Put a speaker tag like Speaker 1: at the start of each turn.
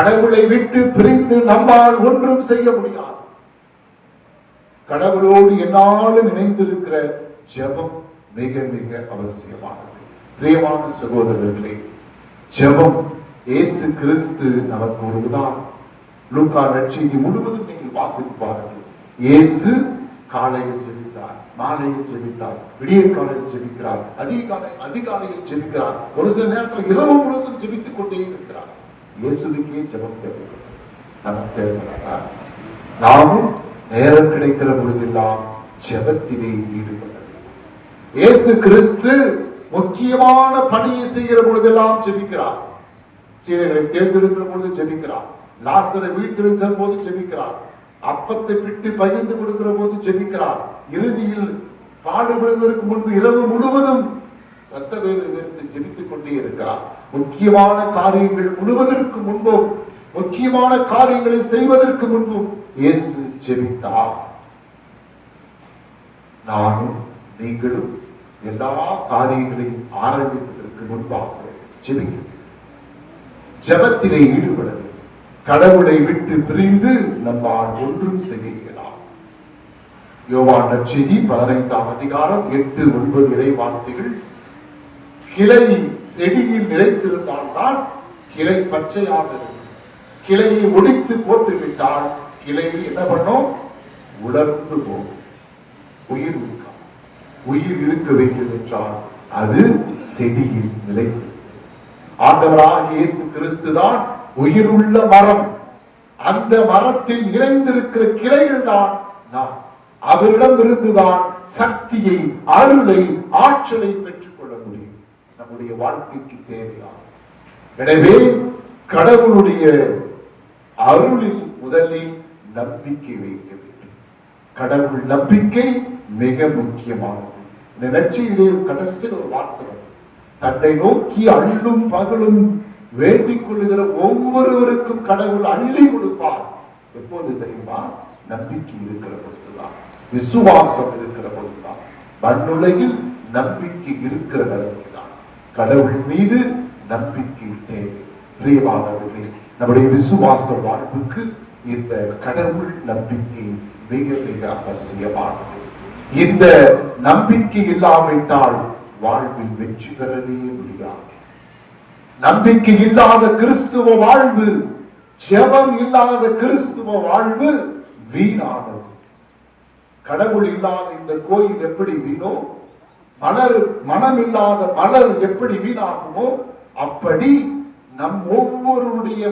Speaker 1: கடவுளை விட்டு பிரிந்து நம்மால் ஒன்றும் செய்ய முடியாது. கடவுளோடு என்னாலும் இணைந்திருக்கிற ஜெபம் மிக மிக அவசியமானது. பிரியமான சகோதரர்களே ஜெபம் இயேசு கிறிஸ்து நமக்கு ஒரு உதாரணம் லூக்கா நற்செய்தி முழுவதும் நீங்கள் வாசித்து பாருங்கள். இயேசு காலையில் ஜெபித்தார் மாலையில் ஜெபித்தார் விடிய காலையில் ஜெபிக்கிறார் அதிகாலை அதிகாலையில் ஜெபிக்கிறார் ஒரு சில நேரத்தில் இரவு முழுவதும் ஜெபித்துக் கொண்டே இருக்கிறார். இயேசுவுக்கே ஜபம் தேவைப்படும். நமக்கு தேவைப்படாதா? நாமும் நேரம் கிடைக்கிற பொழுதெல்லாம் ஜபத்திலே ஈடுபட இயேசு கிறிஸ்து முக்கியமான பணியை செய்கிற பொழுதெல்லாம் ஜெபிக்கிறார். சீலைகளை தேர்ந்தெடுக்கிற பொழுது ஜெபிக்கிறார். லாஸ்டரை வீட்டில் போது ஜெபிக்கிறார். அப்பத்தை பிட்டு பகிர்ந்து கொடுக்கிற போது ஜெபிக்கிறார். இறுதியில் பாடுபடுவதற்கு முன்பு இரவு முழுவதும் ரத்த வேலை வெறுத்து ஜெபித்துக் கொண்டே இருக்கிறார். முக்கியமான காரியங்கள் முழுவதற்கு முன்பும் முக்கியமான காரியங்களை செய்வதற்கு முன்பும் இயேசு ஜெபித்தார். நானும் நீங்களும் எல்லா காரியங்களையும் ஆரம்பிப்பதற்கு முன்பாக ஜெபிக்க ஜபத்திலே ஈடுபட கடவுளை விட்டு பிரிந்து நம்மால் ஒன்றும் செய்ய இயலாம் யோவான் நற்செய்தி பதினைந்தாம் அதிகாரம் எட்டு ஒன்பது இறை வார்த்தைகள் கிளை செடியில் நிலைத்திருந்தால்தான் கிளை பச்சையாக இருக்கும். கிளையை ஒடித்து போட்டுவிட்டால் கிளை என்ன பண்ணும்? உலர்ந்து போகும். உயிர் இருக்கும் உயிர் இருக்க வேண்டும் என்றால் அது செடியில் நிலைத்து ஆண்டவராக இயேசு கிறிஸ்து தான் உயிருள்ள மரம். அந்த மரத்தில் இணைந்திருக்கிற கிளைகள் தான் நாம். அவரிடம் இருந்துதான் சக்தியை அருளை ஆற்றலை பெற்றுக் நம்முடைய வாழ்க்கைக்கு தேவையான எனவே கடவுளுடைய அருளில் முதலில் நம்பிக்கை வைக்க வேண்டும். கடவுள் நம்பிக்கை மிக முக்கியமானது. இந்த நற்செய்தியிலே கடைசியில் ஒரு வார்த்தை தன்னை நோக்கி அள்ளும் பகலும் வேண்டிக் கொள்ளுகிற ஒவ்வொருவருக்கும் கடவுள் அள்ளி கொடுப்பார். எப்போது தெரியுமா? நம்பிக்கை இருக்கிற பொழுதுதான். விசுவாசம் இருக்கிற பொழுதுதான். மண்ணுலகில் நம்பிக்கை இருக்கிற வரைக்கும். கடவுள் மீது நம்பிக்கை தேவை பிரியமானவர்களே நம்முடைய விசுவாச வாழ்வுக்கு இந்த கடவுள் நம்பிக்கை மிக மிக அவசியமானது. இந்த நம்பிக்கை இல்லாவிட்டால் வாழ்வில் வெற்றி பெறவே முடியாது. நம்பிக்கை இல்லாத கிறிஸ்துவ வாழ்வு ஜெபம் இல்லாத கிறிஸ்துவ வாழ்வு வீணானது. கடவுள் இல்லாத இந்த கோயில் எப்படி வீணோ மலர் மனமில்லாத மலர் எப்படி வீணாகுமோ அப்படி நம் ஒவ்வொருடைய